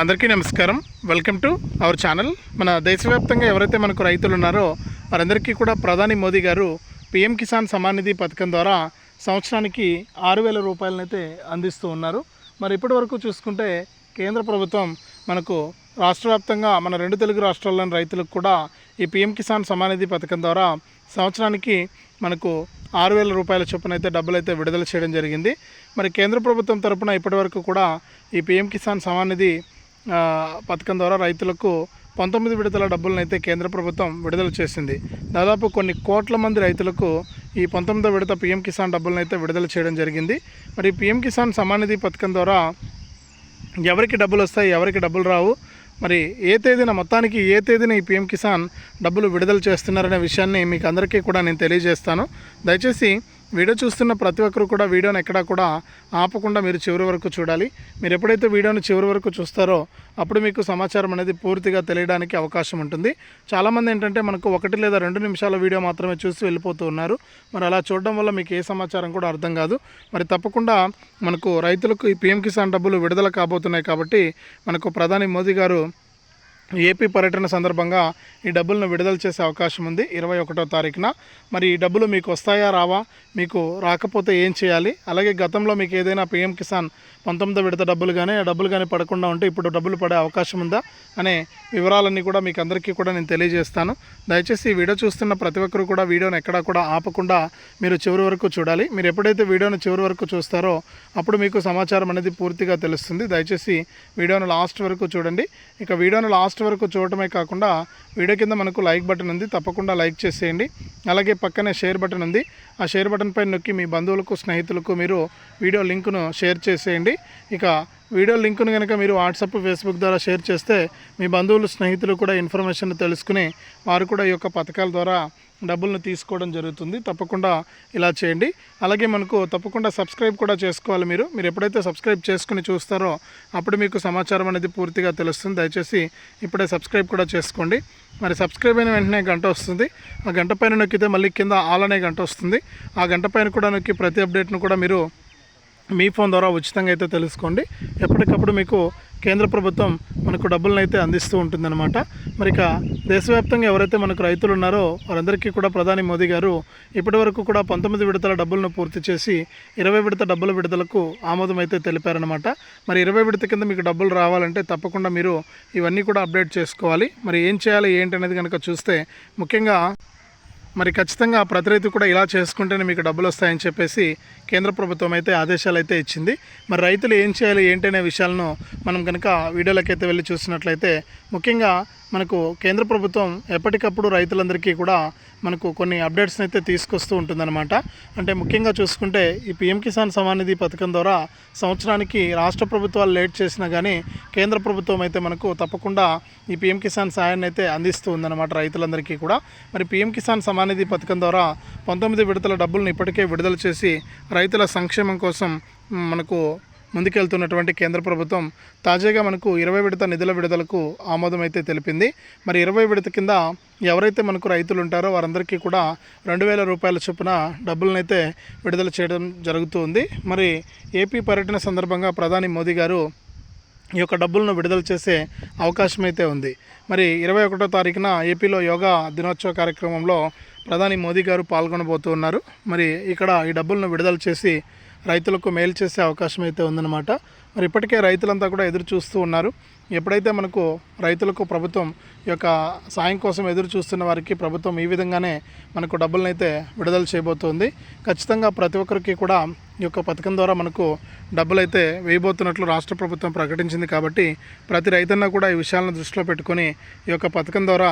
అందరికీ నమస్కారం. Welcome to our channel మన దేశవ్యాప్తంగా ఎవరైతే మనకు రైతులు ఉన్నారో వారందరికీ కూడా ప్రధాని మోదీ గారు పిఎం కిసాన్ సమాన్ నిధి పథకం ద్వారా సంవత్సరానికి ఆరు వేల రూపాయలనైతే అందిస్తూ ఉన్నారు. మరి ఇప్పటి వరకు చూసుకుంటే కేంద్ర ప్రభుత్వం మనకు రాష్ట్ర వ్యాప్తంగా మన రెండు తెలుగు రాష్ట్రాల్లోని రైతులకు కూడా ఈ పిఎం కిసాన్ సమాన్ నిధి పథకం ద్వారా సంవత్సరానికి మనకు ఆరు వేల రూపాయల చొప్పున అయితే డబ్బులు అయితే విడుదల చేయడం జరిగింది. మరి కేంద్ర ప్రభుత్వం తరపున ఇప్పటివరకు కూడా ఈ పిఎం కిసాన్ సమాన్ నిధి పథకం ద్వారా రైతులకు పంతొమ్మిది విడతల డబ్బులను అయితే కేంద్ర ప్రభుత్వం విడుదల చేసింది. దాదాపు కొన్ని కోట్ల మంది రైతులకు ఈ పంతొమ్మిదో విడత పిఎం కిసాన్ డబ్బులను అయితే విడుదల చేయడం జరిగింది. మరి పిఎం కిసాన్ సమానిధి పథకం ద్వారా ఎవరికి డబ్బులు వస్తాయి ఎవరికి డబ్బులు రావు మరి ఏ తేదీన మొత్తానికి ఏ తేదీన ఈ పిఎం కిసాన్ డబ్బులు విడుదల చేస్తున్నారనే విషయాన్ని మీకు అందరికీ కూడా నేను తెలియజేస్తాను. దయచేసి వీడియో చూస్తున్న ప్రతి ఒక్కరు కూడా వీడియోని ఎక్కడా కూడా ఆపకుండా మీరు చివరి వరకు చూడాలి. మీరు ఎప్పుడైతే వీడియోని చివరి వరకు చూస్తారో అప్పుడు మీకు సమాచారం అనేది పూర్తిగా తెలియడానికి అవకాశం ఉంటుంది. చాలామంది ఏంటంటే మనకు ఒకటి లేదా రెండు నిమిషాల వీడియో మాత్రమే చూసి వెళ్ళిపోతూ ఉన్నారు. మరి అలా చూడడం వల్ల మీకు ఏ సమాచారం కూడా అర్థం కాదు. మరి తప్పకుండా మనకు రైతులకు ఈ పిఎం కిసాన్ డబ్బులు విడుదల కాబోతున్నాయి కాబట్టి మనకు ప్రధాని మోదీ గారు ఏపీ పర్యటన సందర్భంగా ఈ డబ్బులను విడుదల చేసే అవకాశం ఉంది. ఇరవై ఒకటో తారీఖున. మరి ఈ డబ్బులు మీకు వస్తాయా రావా? మీకు రాకపోతే ఏం చేయాలి? అలాగే గతంలో మీకు ఏదైనా పీఎం కిసాన్ పంతొమ్మిదో విడత డబ్బులు కానీ ఆ డబ్బులు కానీ పడకుండా ఉంటే ఇప్పుడు డబ్బులు పడే అవకాశం ఉందా? అనే వివరాలన్నీ కూడా మీకు అందరికీ కూడా నేను తెలియజేస్తాను. దయచేసి ఈ వీడియో చూస్తున్న ప్రతి ఒక్కరు కూడా వీడియోని ఎక్కడా కూడా ఆపకుండా మీరు చివరి వరకు చూడాలి. మీరు ఎప్పుడైతే వీడియోని చివరి వరకు చూస్తారో అప్పుడు మీకు సమాచారం అనేది పూర్తిగా తెలుస్తుంది. దయచేసి వీడియోను లాస్ట్ వరకు చూడండి. ఇక వీడియోను లాస్ట్ వరకు చూడటమే కాకుండా వీడియో కింద మనకు లైక్ బటన్ ఉంది తప్పకుండా లైక్ చేసేయండి. అలాగే పక్కనే షేర్ బటన్ ఉంది. ఆ షేర్ బటన్ పైన నొక్కి మీ బంధువులకు స్నేహితులకు మీరు వీడియో లింకును షేర్ చేసేయండి. ఇక వీడియో లింకును కనుక మీరు వాట్సాప్ ఫేస్బుక్ ద్వారా షేర్ చేస్తే మీ బంధువులు స్నేహితులు కూడా ఇన్ఫర్మేషన్ తెలుసుకుని వారు కూడా ఈ యొక్క పథకాల ద్వారా డబ్బులను తీసుకోవడం జరుగుతుంది. తప్పకుండా ఇలా చేయండి. అలాగే మనకు తప్పకుండా సబ్స్క్రైబ్ కూడా చేసుకోవాలి మీరు. మీరు ఎప్పుడైతే సబ్స్క్రైబ్ చేసుకుని చూస్తారో అప్పుడు మీకు సమాచారం అనేది పూర్తిగా తెలుస్తుంది. దయచేసి ఇప్పుడే సబ్స్క్రైబ్ కూడా చేసుకోండి. మరి సబ్స్క్రైబ్ అయిన వెంటనే గంట వస్తుంది. ఆ గంట పైన నొక్కితే మళ్ళీ కింద ఆల్ అనే గంట వస్తుంది. ఆ గంట పైన కూడా నొక్కి ప్రతి అప్డేట్ను కూడా మీరు మీ ఫోన్ ద్వారా ఉచితంగా అయితే తెలుసుకోండి. ఎప్పటికప్పుడు మీకు కేంద్ర ప్రభుత్వం మనకు డబ్బులను అయితే అందిస్తూ ఉంటుందన్నమాట. మరి ఇక దేశవ్యాప్తంగా ఎవరైతే మనకు రైతులు ఉన్నారో వారందరికీ కూడా ప్రధాని మోదీ గారు ఇప్పటివరకు కూడా పంతొమ్మిది విడతల డబ్బులను పూర్తి చేసి ఇరవై విడత డబ్బుల విడుదలకు ఆమోదం అయితే తెలిపారనమాట మరి ఇరవై విడత కింద మీకు డబ్బులు రావాలంటే తప్పకుండా మీరు ఇవన్నీ కూడా అప్డేట్ చేసుకోవాలి. మరి ఏం చేయాలి ఏంటి అనేది కనుక చూస్తే ముఖ్యంగా మరి ఖచ్చితంగా ప్రతి రైతు కూడా ఇలా చేసుకుంటేనే మీకు డబ్బులు వస్తాయని చెప్పేసి కేంద్ర ప్రభుత్వం అయితే ఆదేశాలు అయితే ఇచ్చింది. మరి రైతులు ఏం చేయాలి ఏంటనే విషయాలను మనం కనుక వీడియోలకి అయితే వెళ్ళి చూసినట్లయితే ముఖ్యంగా మనకు కేంద్ర ప్రభుత్వం ఎప్పటికప్పుడు రైతులందరికీ కూడా మనకు కొన్ని అప్డేట్స్ని అయితే తీసుకొస్తూ ఉంటుందన్నమాట. అంటే ముఖ్యంగా చూసుకుంటే ఈ పిఎం కిసాన్ సమాన్ నిధి పథకం ద్వారా సంవత్సరానికి రాష్ట్ర ప్రభుత్వాలు లేట్ చేసినా కానీ కేంద్ర ప్రభుత్వం అయితే మనకు తప్పకుండా ఈ పిఎం కిసాన్ సాయాన్ని అయితే అందిస్తూ ఉందన్నమాట రైతులందరికీ కూడా. మరి పిఎం కిసాన్ సమాన్ నిధి పథకం ద్వారా పంతొమ్మిది విడతల డబ్బులను ఇప్పటికే విడుదల చేసి రైతుల సంక్షేమం కోసం మనకు ముందుకెళ్తున్నటువంటి కేంద్ర ప్రభుత్వం తాజాగా మనకు ఇరవై విడత నిధుల విడుదలకు ఆమోదం అయితే తెలిపింది. మరి ఇరవై విడత కింద ఎవరైతే మనకు రైతులు ఉంటారో వారందరికీ కూడా రెండు వేల రూపాయల చొప్పున డబ్బులనైతే విడుదల చేయడం జరుగుతుంది. మరి ఏపీ పర్యటన సందర్భంగా ప్రధాని మోదీ గారు ఈ యొక్క డబ్బులను విడుదల చేసే అవకాశం అయితే ఉంది. మరి ఇరవై ఒకటో తారీఖున ఏపీలో యోగా దినోత్సవ కార్యక్రమంలో ప్రధాని మోదీ గారు పాల్గొనబోతూ ఉన్నారు మరి ఇక్కడ ఈ డబ్బులను విడుదల చేసి రైతులకు మేలు చేసే అవకాశం అయితే ఉందన్నమాట. మరి ఇప్పటికే రైతులంతా కూడా ఎదురు చూస్తూ ఉన్నారు. ఎప్పుడైతే మనకు రైతులకు ప్రభుత్వం ఈ యొక్క సాయం కోసం ఎదురు చూస్తున్న వారికి ప్రభుత్వం ఈ విధంగానే మనకు డబ్బులను అయితే విడుదల చేయబోతోంది. ఖచ్చితంగా ప్రతి ఒక్కరికి కూడా ఈ యొక్క పథకం ద్వారా మనకు డబ్బులు అయితే వేయబోతున్నట్లు రాష్ట్ర ప్రభుత్వం ప్రకటించింది కాబట్టి ప్రతి రైతన్న కూడా ఈ విషయాలను దృష్టిలో పెట్టుకొని ఈ యొక్క పథకం ద్వారా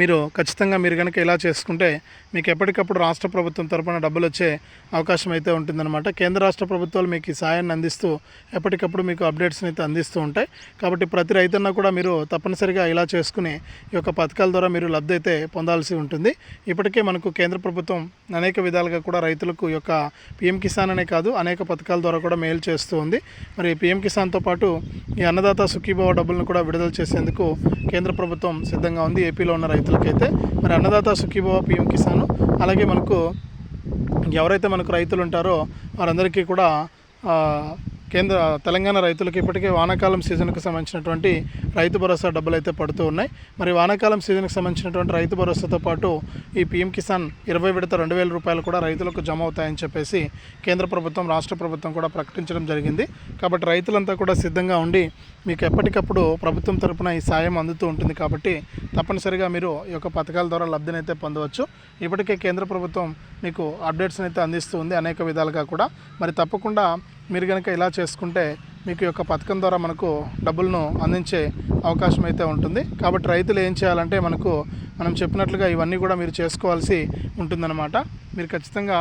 మీరు ఖచ్చితంగా మీరు కనుక ఇలా చేసుకుంటే మీకు ఎప్పటికప్పుడు రాష్ట్ర ప్రభుత్వం తరపున డబ్బులు వచ్చే అవకాశం అయితే ఉంటుందన్నమాట. కేంద్ర రాష్ట్ర ప్రభుత్వాలు మీకు ఈ సాయాన్ని అందిస్తూ ఎప్పటికప్పుడు మీకు అప్డేట్స్ని అయితే అందిస్తూ ఉంటాయి. కాబట్టి ప్రతి రైతన్న కూడా మీరు తప్పనిసరిగా ఇలా చేసుకుని ఈ యొక్క పథకాల ద్వారా మీరు లబ్ధి అయితే పొందాల్సి ఉంటుంది. ఇప్పటికే మనకు కేంద్ర ప్రభుత్వం అనేక విధాలుగా కూడా రైతులకు ఈ యొక్క పిఎం కిసాన్ అనే కాదు అనేక పథకాల ద్వారా కూడా మేలు చేస్తూ ఉంది. మరి పిఎం కిసాన్తో పాటు ఈ అన్నదాత సుఖీభావ డబ్బులను కూడా విడుదల చేసేందుకు కేంద్ర ప్రభుత్వం సిద్ధంగా ఉంది. ఏపీలో ఉన్న రైతులకైతే మరి అన్నదాత సుఖీభవ పిఎం కిసాన్ అలాగే మనకు ఎవరైతే మనకు రైతులు ఉంటారో వారందరికీ కూడా కేంద్ర తెలంగాణ రైతులకు ఇప్పటికే వానాకాలం సీజన్కు సంబంధించినటువంటి రైతు భరోసా డబ్బులు అయితే పడుతూ ఉన్నాయి. మరి వానాకాలం సీజన్కి సంబంధించినటువంటి రైతు భరోసాతో పాటు ఈ పీఎం కిసాన్ ఇరవై విడత రెండు వేల రూపాయలు కూడా రైతులకు జమ అవుతాయని చెప్పేసి కేంద్ర ప్రభుత్వం రాష్ట్ర ప్రభుత్వం కూడా ప్రకటించడం జరిగింది. కాబట్టి రైతులంతా కూడా సిద్ధంగా ఉండి మీకు ఎప్పటికప్పుడు ప్రభుత్వం తరపున ఈ సాయం అందుతూ ఉంటుంది కాబట్టి తప్పనిసరిగా మీరు ఈ యొక్క పథకాల ద్వారా లబ్ధినైతే పొందవచ్చు. ఇప్పటికే కేంద్ర ప్రభుత్వం మీకు అప్డేట్స్ని అయితే అందిస్తూ ఉంది అనేక విధాలుగా కూడా. మరి తప్పకుండా మీరు కనుక ఇలా చేసుకుంటే మీకు యొక్క పథకం ద్వారా మనకు డబ్బులను అందించే అవకాశం అయితే ఉంటుంది. కాబట్టి రైతులు ఏం చేయాలంటే మనకు మనం చెప్పినట్లుగా ఇవన్నీ కూడా మీరు చేసుకోవాల్సి ఉంటుందన్నమాట. మీరు ఖచ్చితంగా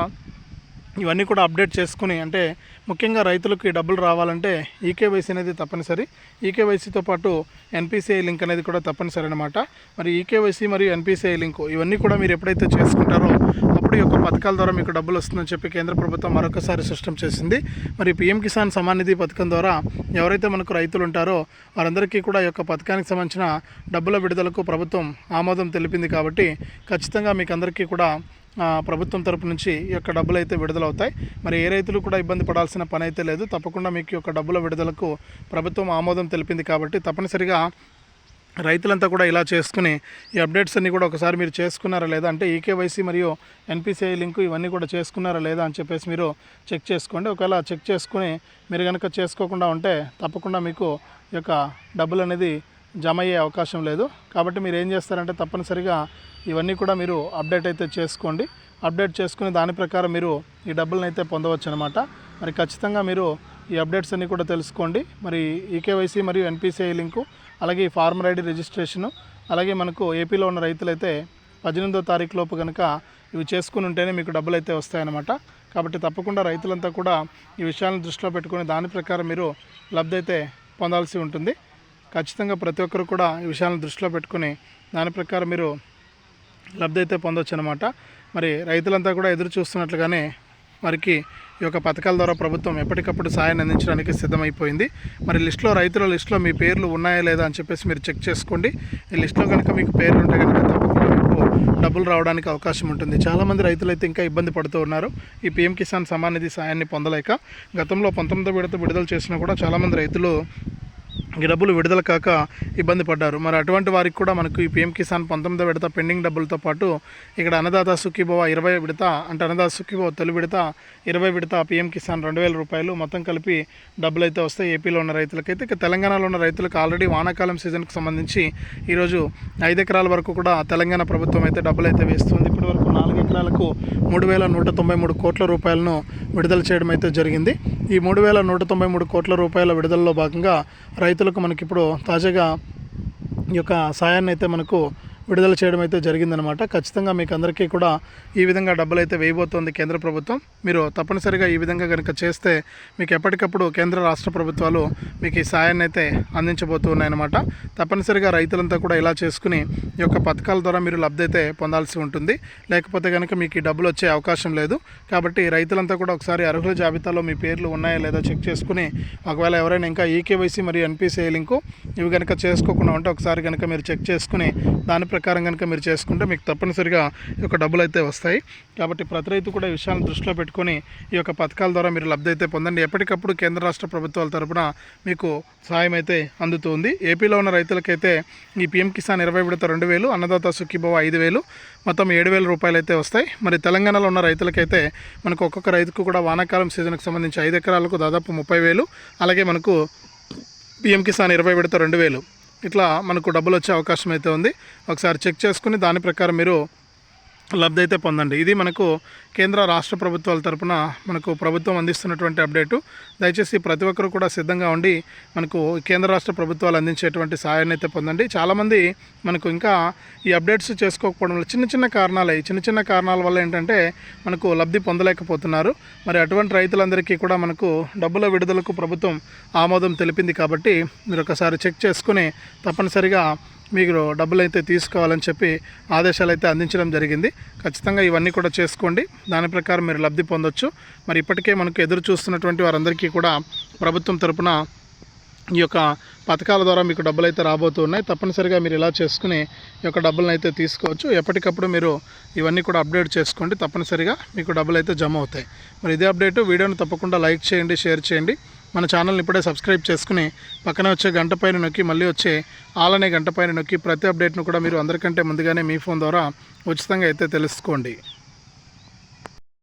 ఇవన్నీ కూడా అప్డేట్ చేసుకుని అంటే ముఖ్యంగా రైతులకు డబ్బులు రావాలంటే ఈకేవైసీ అనేది తప్పనిసరి. ఈకేవైసీతో పాటు ఎన్పిసిఐ లింక్ అనేది కూడా తప్పనిసరి అనమాట మరి ఈకేవైసీ మరియు ఎన్పిసిఐ లింక్ ఇవన్నీ కూడా మీరు ఎప్పుడైతే చేసుకుంటారో అప్పుడు ఈ యొక్క పథకాల ద్వారా మీకు డబ్బులు వస్తుందని చెప్పి కేంద్ర ప్రభుత్వం మరొకసారి స్పష్టం చేసింది. మరి పిఎం కిసాన్ సమాన్ నిధి పథకం ద్వారా ఎవరైతే మనకు రైతులు ఉంటారో వారందరికీ కూడా ఈ యొక్క పథకానికి సంబంధించిన డబ్బుల విడుదలకు ప్రభుత్వం ఆమోదం తెలిపింది కాబట్టి ఖచ్చితంగా మీకు అందరికీ కూడా ప్రభుత్వం తరపు నుంచి ఈ యొక్క డబ్బులు అయితే విడుదలవుతాయి. మరి ఏ రైతులు కూడా ఇబ్బంది పడాల్సిన పని అయితే లేదు. తప్పకుండా మీకు ఈ యొక్క డబ్బుల విడుదలకు ప్రభుత్వం ఆమోదం తెలిపింది కాబట్టి తప్పనిసరిగా రైతులంతా కూడా ఇలా చేసుకుని ఈ అప్డేట్స్ అన్నీ కూడా ఒకసారి మీరు చేసుకున్నారా లేదా? అంటే ఈకేవైసీ మరియు ఎన్పిసిఐ లింకు ఇవన్నీ కూడా చేసుకున్నారా లేదా అని చెప్పేసి మీరు చెక్ చేసుకోండి. ఒకవేళ చెక్ చేసుకుని మీరు కనుక చేసుకోకుండా ఉంటే తప్పకుండా మీకు ఈ యొక్క డబ్బులు అనేది జమ అయ్యే అవకాశం లేదు. కాబట్టి మీరు ఏం చేస్తారంటే తప్పనిసరిగా ఇవన్నీ కూడా మీరు అప్డేట్ అయితే చేసుకోండి. అప్డేట్ చేసుకుని దాని ప్రకారం మీరు ఈ డబ్బులను అయితే పొందవచ్చు అనమాట మరి ఖచ్చితంగా మీరు ఈ అప్డేట్స్ అన్నీ కూడా తెలుసుకోండి. మరి ఈకేవైసీ మరియు ఎన్పిసిఐ లింకు అలాగే ఈ ఫార్మర్ ఐడి రిజిస్ట్రేషను అలాగే మనకు ఏపీలో ఉన్న రైతులైతే పద్దెనిమిదో తారీఖు లోపు కనుక ఇవి చేసుకుని ఉంటేనే మీకు డబ్బులు అయితే వస్తాయన్నమాట కాబట్టి తప్పకుండా రైతులంతా కూడా ఈ విషయాలను దృష్టిలో పెట్టుకుని దాని ప్రకారం మీరు లబ్ధి అయితే పొందాల్సి ఉంటుంది. ఖచ్చితంగా ప్రతి ఒక్కరు కూడా ఈ విషయాలను దృష్టిలో పెట్టుకొని దాని ప్రకారం మీరు లబ్ధి అయితే పొందొచ్చు అనమాట మరి రైతులంతా కూడా ఎదురు చూస్తున్నట్లుగానే వారికి ఈ యొక్క పథకాల ద్వారా ప్రభుత్వం ఎప్పటికప్పుడు సాయాన్ని అందించడానికి సిద్ధమైపోయింది. మరి లిస్టులో రైతుల లిస్టులో మీ పేర్లు ఉన్నాయా లేదా అని చెప్పేసి మీరు చెక్ చేసుకోండి. ఈ లిస్టులో కనుక మీకు పేర్లు ఉంటే కనుక తప్పకుండా మీకు డబ్బులు రావడానికి అవకాశం ఉంటుంది. చాలామంది రైతులు అయితే ఇంకా ఇబ్బంది పడుతూ ఉన్నారు. ఈ పీఎం కిసాన్ సమాన్ నిధి సాయాన్ని పొందలేక గతంలో పంతొమ్మిదో విడత విడుదల చేసినా కూడా చాలామంది రైతులు డబ్బులు విడుదల కాక ఇబ్బంది పడ్డారు. మరి అటువంటి వారికి కూడా మనకు ఈ పీఎం కిసాన్ పంతొమ్మిదో విడత పెండింగ్ డబ్బులతో పాటు ఇక్కడ అన్నదాత సుఖీభవ ఇరవై విడత అంటే అన్నదాత సుఖీభవ తొలి విడత ఇరవై విడత పీఎం కిసాన్ రెండు వేల రూపాయలు మొత్తం కలిపి డబ్బులు అయితే వస్తాయి. ఏపీలో ఉన్న రైతులకైతే ఇక తెలంగాణలో ఉన్న రైతులకు ఆల్రెడీ వానాకాలం సీజన్కు సంబంధించి ఈరోజు ఐదు ఎకరాల వరకు కూడా తెలంగాణ ప్రభుత్వం అయితే డబ్బులు అయితే వేస్తుంది. ఇప్పటివరకు ఎకరాలకు మూడు వేల నూట తొంభై మూడు కోట్ల రూపాయలను విడుదల చేయడం అయితే జరిగింది. ఈ మూడు వేల నూట తొంభై మూడు కోట్ల రూపాయల విడుదలలో భాగంగా రైతులకు మనకిప్పుడు తాజాగా ఈ యొక్క సాయాన్ని అయితే మనకు విడుదల చేయడం అయితే జరిగిందనమాట ఖచ్చితంగా మీకు అందరికీ కూడా ఈ విధంగా డబ్బులు అయితే వేయబోతోంది కేంద్ర ప్రభుత్వం. మీరు తప్పనిసరిగా ఈ విధంగా కనుక చేస్తే మీకు ఎప్పటికప్పుడు కేంద్ర రాష్ట్ర ప్రభుత్వాలు మీకు ఈ సాయాన్ని అయితే అందించబోతూ ఉన్నాయన్నమాట. తప్పనిసరిగా రైతులంతా కూడా ఇలా చేసుకుని ఈ యొక్క పథకాల ద్వారా మీరు లబ్ధి అయితే పొందాల్సి ఉంటుంది. లేకపోతే కనుక మీకు ఈ డబ్బులు వచ్చే అవకాశం లేదు. కాబట్టి రైతులంతా కూడా ఒకసారి అర్హుల జాబితాలో మీ పేర్లు ఉన్నాయా లేదా చెక్ చేసుకుని ఒకవేళ ఎవరైనా ఇంకా ఈకేవైసీ మరియు ఎన్పిసిఐ లింకు ఇవి కనుక చేసుకోకుండా ఉంటే ఒకసారి కనుక మీరు చెక్ చేసుకుని దాని ప్రకారం కనుక మీరు చేసుకుంటే మీకు తప్పనిసరిగా ఈ యొక్క డబ్బులు అయితే వస్తాయి. కాబట్టి ప్రతి రైతు కూడా ఈ విషయాలను దృష్టిలో పెట్టుకొని ఈ యొక్క పథకాల ద్వారా మీరు లబ్ధి అయితే పొందండి. ఎప్పటికప్పుడు కేంద్ర రాష్ట్ర ప్రభుత్వాల తరపున మీకు సాయం అయితే అందుతుంది. ఏపీలో ఉన్న రైతులకైతే ఈ పీఎం కిసాన్ ఇరవై విడత రెండు వేలు అన్నదాత సుఖీభవ ఐదు వేలు మొత్తం ఏడు వేల రూపాయలు అయితే వస్తాయి. మరి తెలంగాణలో ఉన్న రైతులకైతే మనకు ఒక్కొక్క రైతుకు కూడా వానాకాలం సీజన్కి సంబంధించి ఐదు ఎకరాలకు దాదాపు ముప్పై వేలు అలాగే మనకు పిఎం కిసాన్ ఇరవై విడత రెండు వేలు. ఇట్లా మనకు డబ్బులు వచ్చే అవకాశం అయితే ఉంది. ఒకసారి చెక్ చేసుకుని దాని ప్రకారం మీరు లబ్ధి అయితే పొందండి. ఇది మనకు కేంద్ర రాష్ట్ర ప్రభుత్వాల తరపున మనకు ప్రభుత్వం అందిస్తున్నటువంటి అప్డేటు. దయచేసి ప్రతి ఒక్కరు కూడా సిద్ధంగా ఉండి మనకు కేంద్ర రాష్ట్ర ప్రభుత్వాలు అందించేటువంటి సహాయాన్ని అయితే పొందండి. చాలామంది మనకు ఇంకా ఈ అప్డేట్స్ చేసుకోకపోవడం వల్ల చిన్న చిన్న కారణాలే ఈ చిన్న చిన్న కారణాల వల్ల ఏంటంటే మనకు లబ్ధి పొందలేకపోతున్నారు. మరి అటువంటి రైతులందరికీ కూడా మనకు డబ్బుల విడుదలకు ప్రభుత్వం ఆమోదం తెలిపింది కాబట్టి మీరు ఒకసారి చెక్ చేసుకుని తప్పనిసరిగా మీరు డబ్బులు అయితే తీసుకోవాలని చెప్పి ఆదేశాలు అయితే అందించడం జరిగింది. ఖచ్చితంగా ఇవన్నీ కూడా చేసుకోండి. దాని ప్రకారం మీరు లబ్ధి పొందొచ్చు. మరి ఇప్పటికే మనకు ఎదురు చూస్తున్నటువంటి వారందరికీ కూడా ప్రభుత్వం తరపున ఈ యొక్క పథకాల ద్వారా మీకు డబ్బులు అయితే రాబోతున్నాయి తప్పనిసరిగా మీరు ఇలా చేసుకుని ఈ యొక్క డబ్బులను అయితే తీసుకోవచ్చు. ఎప్పటికప్పుడు మీరు ఇవన్నీ కూడా అప్డేట్ చేసుకోండి. తప్పనిసరిగా మీకు డబ్బులు అయితే జమ అవుతాయి. మరి ఇదే అప్డేట్. వీడియోని తప్పకుండా లైక్ చేయండి షేర్ చేయండి. మన ఛానల్ని ఇప్పుడే సబ్స్క్రైబ్ చేసుకుని పక్కన వచ్చే గంట పైన నొక్కి మళ్ళీ వచ్చే ఆలనే గంట పైన నొక్కి ప్రతి అప్డేట్ను కూడా మీరు అందరికంటే ముందుగానే మీ ఫోన్ ద్వారా ఉచితంగా అయితే తెలుసుకోండి.